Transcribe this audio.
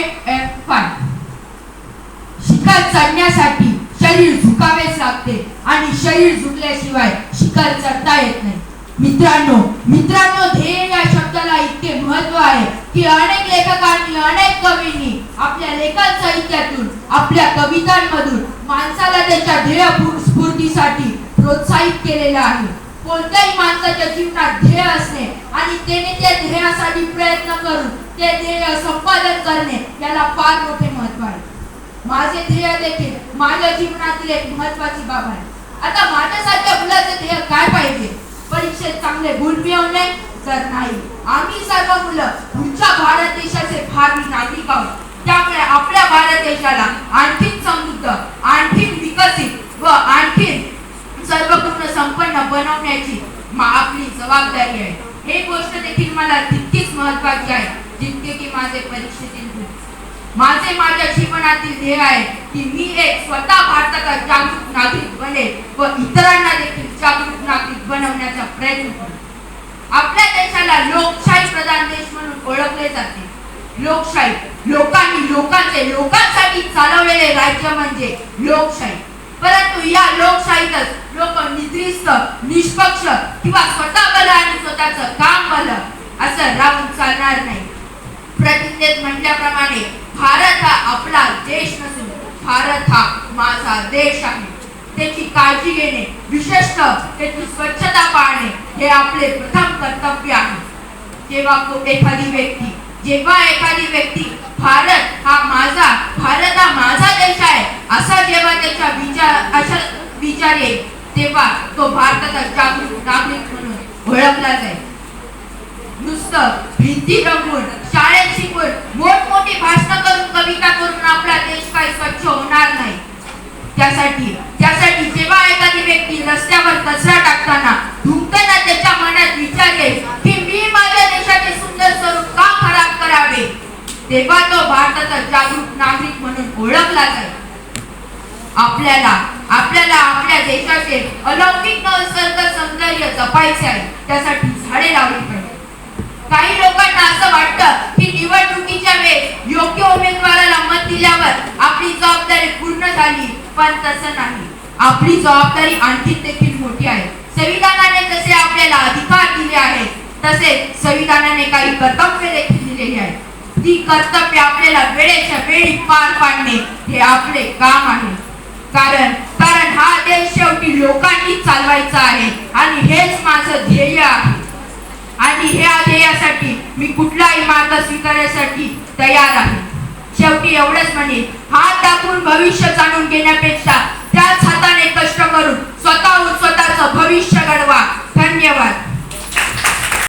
Eight F five शिखर चढण्यासाठी शरीर झुकावेच लागते आणि शरीर झुकल्याशिवाय शिखर चढता येत नाही. मित्रांनो मित्रांनो ध्येय या शब्दाला इतके महत्त्व आहे की अनेक लेखकांनी अनेक कवींनी आपल्या लेखन साहित्यातून आपल्या कवितांमधून माणसाला त्याच्या ध्येय स्फूर्तीसाठी प्रोत्साहित केलेलं आहे. कोणत्याही माणसाच्या जीवनात ध्येय असणे आणि त्याने त्या ध्येयासाठी प्रयत्न करून ते ध्येय संपादन करणे याला फार मोठे महत्त्व आहे. माझे ध्येय देखील माझ्या जीवनातील एक महत्वाची बाब आहे. आता माझ्यासारख्या मुलाचे ध्येय काय पाहिजे? परीक्षेत चांगले गुण मिळवणे? तर नाही. आम्ही सर्व मुलं तुमच्या भारत देशाचे भावी नागरिक आहोत. त्यामुळे आपल्या भारत देशाला आणखी समृद्ध आणखी विकसित व आणखीन सर्वपूर्ण संपन्न बनवण्याची आपली जबाबदारी आहे. हे गोष्ट देखील मला तितकीच महत्वाची आहे. जितके की माझे परीक्षेतील माझे माझ्या जीवनातील ध्येय आहे की मी एक स्वतः भारताचा जागरूक नागरिक बने व इतरांना देखील जागरूक नागरिक बनवण्याचा प्रयत्न करू आपल्या देशाला लोकशाही प्रधान देश म्हणून ओळखले जाते. लोकशाही लोकांनी लोकांचे लोकांसाठी चालवलेले राज्य म्हणजे लोकशाही. परंतु या लोकशाहीतच लोक निद्रिस्त निष्पक्ष किंवा स्वतः बल आणि स्वतःचं काम बल असं राहून चालणार नाही. प्रतिज्ञेत म्हटल्याप्रमाणे भारत हा आपला देश नसून भारत हा माझा देश आहे. त्याची काळजी घेणे विशेषतः त्याची स्वच्छता पाळणे हे आपले प्रथम कर्तव्य आहे. जेव्हा को- एखादी व्यक्ती जेव्हा एखादी व्यक्ती भारत हा माझा भारत हा माझा देश आहे असा जेव्हा त्याच्या विचार अशा विचार येईल तेव्हा तो भारताचा जागरूक नागरिक म्हणून ओळखला जाईल. नुसतं भीती रंगून शाळेत शिकवून मोठमोठी भाषण करून कविता करून आपला देश काही स्वच्छ होणार नाही. त्यासाठी त्यासाठी जेव्हा एखादी व्यक्ती रस्त्यावर कचरा टाकताना धुंकताना त्याच्या मनात विचार येईल की मी माझ्या देशाचे सुंदर स्वरूप का खराब करावे? तेव्हा तो भारताचा जागरूक नागरिक म्हणून ओळखला जाईल. आपल्याला आपल्याला आपल्या देशाचे अलौकिक निसर्ग सौंदर्य जपायचे आहे. त्यासाठी झाडे लावली पाहिजे. काही लोकांना असं वाटतं की निवडणुकीच्या वेळेस योग्य उमेदवाराला मत दिल्यावर आपली जबाबदारी पूर्ण झाली पण तसं नाही. आपली जबाबदारी आणखी देखील मोठी आहे. संविधानाने जसे आपल्याला अधिकार दिले आहेत तसेच संविधानाने काही कर्तव्य देखील दिलेली आहेत. ती कर्तव्य आपल्याला वेळेच्या वेळी पार पाडणे हे आपले काम आहे. कारण कारण हा देश शेवटी लोकांनी चालवायचा आहे आणि हेच माझं ध्येय आहे. आणि हे ध्येयासाठी मी कुठलाही मार्ग स्वीकारण्यासाठी तयार आहे. शेवटी एवढंच म्हणेन. हात दाखवून भविष्य जाणून घेण्यापेक्षा